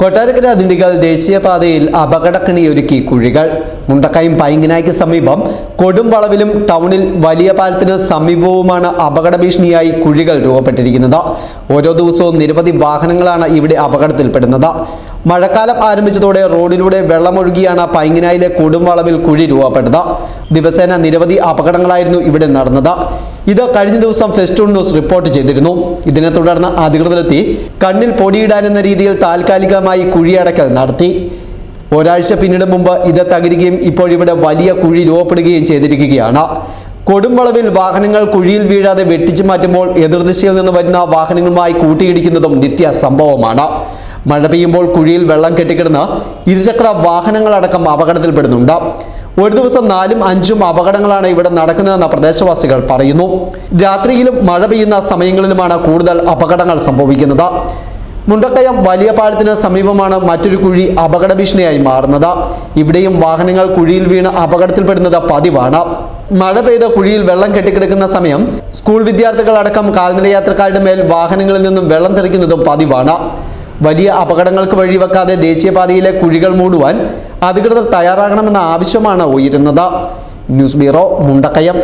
കൊട്ടാരക്കര ദിണ്ടിഗൽ ദേശീയപാതയിൽ അപകടക്കണിയൊരുക്കി കുഴികൾ. മുണ്ടക്കയം പൈങ്ങനായ്ക്ക് സമീപം കൊടുംവളവിലും ടൗണിൽ വലിയ പാലത്തിന് സമീപവുമാണ് അപകട ഭീഷണിയായി കുഴികൾ രൂപപ്പെട്ടിരിക്കുന്നത്. ഓരോ ദിവസവും നിരവധി വാഹനങ്ങളാണ് ഇവിടെ അപകടത്തിൽപ്പെടുന്നത്. മഴക്കാലം ആരംഭിച്ചതോടെ റോഡിലൂടെ വെള്ളമൊഴുകിയാണ് പൈങ്ങനായിലെ കൊടുംവളവിൽ കുഴി രൂപപ്പെട്ടത്. ദിവസേന നിരവധി അപകടങ്ങളായിരുന്നു ഇവിടെ നടന്നത്. ഇത് കഴിഞ്ഞ ദിവസം ഫെസ്റ്റൂൺ ന്യൂസ് റിപ്പോർട്ട് ചെയ്തിരുന്നു. ഇതിനെ തുടർന്ന് അധികൃതരെത്തി കണ്ണിൽ പൊടിയിടാനെന്ന രീതിയിൽ താൽക്കാലികമായി കുഴിയടക്കൽ നടത്തി. ഒരാഴ്ച പിന്നീട് മുമ്പ് ഇത് തകരുകയും ഇപ്പോൾ ഇവിടെ വലിയ കുഴി രൂപപ്പെടുകയും ചെയ്തിരിക്കുകയാണ്. കൊടുംവളവിൽ വാഹനങ്ങൾ കുഴിയിൽ വീഴാതെ വെട്ടിച്ചു മാറ്റുമ്പോൾ എതിർദിശയിൽ നിന്ന് വരുന്ന വാഹനങ്ങളുമായി കൂട്ടിയിടിക്കുന്നതും നിത്യ സംഭവമാണ്. മഴ പെയ്യുമ്പോൾ കുഴിയിൽ വെള്ളം കെട്ടിക്കിടന്ന് ഇരുചക്ര വാഹനങ്ങളടക്കം അപകടത്തിൽപ്പെടുന്നുണ്ട്. ഒരു ദിവസം നാലും അഞ്ചും അപകടങ്ങളാണ് ഇവിടെ നടക്കുന്നതെന്ന് പ്രദേശവാസികൾ പറയുന്നു. രാത്രിയിലും മഴ പെയ്യുന്ന സമയങ്ങളിലുമാണ് കൂടുതൽ അപകടങ്ങൾ സംഭവിക്കുന്നത്. മുണ്ടക്കയം വലിയ പാലത്തിന് സമീപമാണ് മറ്റൊരു കുഴി അപകട ഭീഷണിയായി മാറുന്നത്. ഇവിടെയും വാഹനങ്ങൾ കുഴിയിൽ വീണ് അപകടത്തിൽപ്പെടുന്നത് പതിവാണ്. മഴ പെയ്ത കുഴിയിൽ വെള്ളം കെട്ടിക്കിടക്കുന്ന സമയം സ്കൂൾ വിദ്യാർത്ഥികളടക്കം കാൽനട യാത്രക്കാരുടെ മേൽ വാഹനങ്ങളിൽ നിന്നും വെള്ളം തെറിക്കുന്നതും പതിവാണ്. വലിയ അപകടങ്ങൾക്ക് വഴിവെക്കാതെ ദേശീയപാതയിലെ കുഴികൾ മൂടുവാൻ അധികൃതർ തയ്യാറാകണമെന്ന ആവശ്യമാണ് ഉയരുന്നത്. News bureau Mundakayam.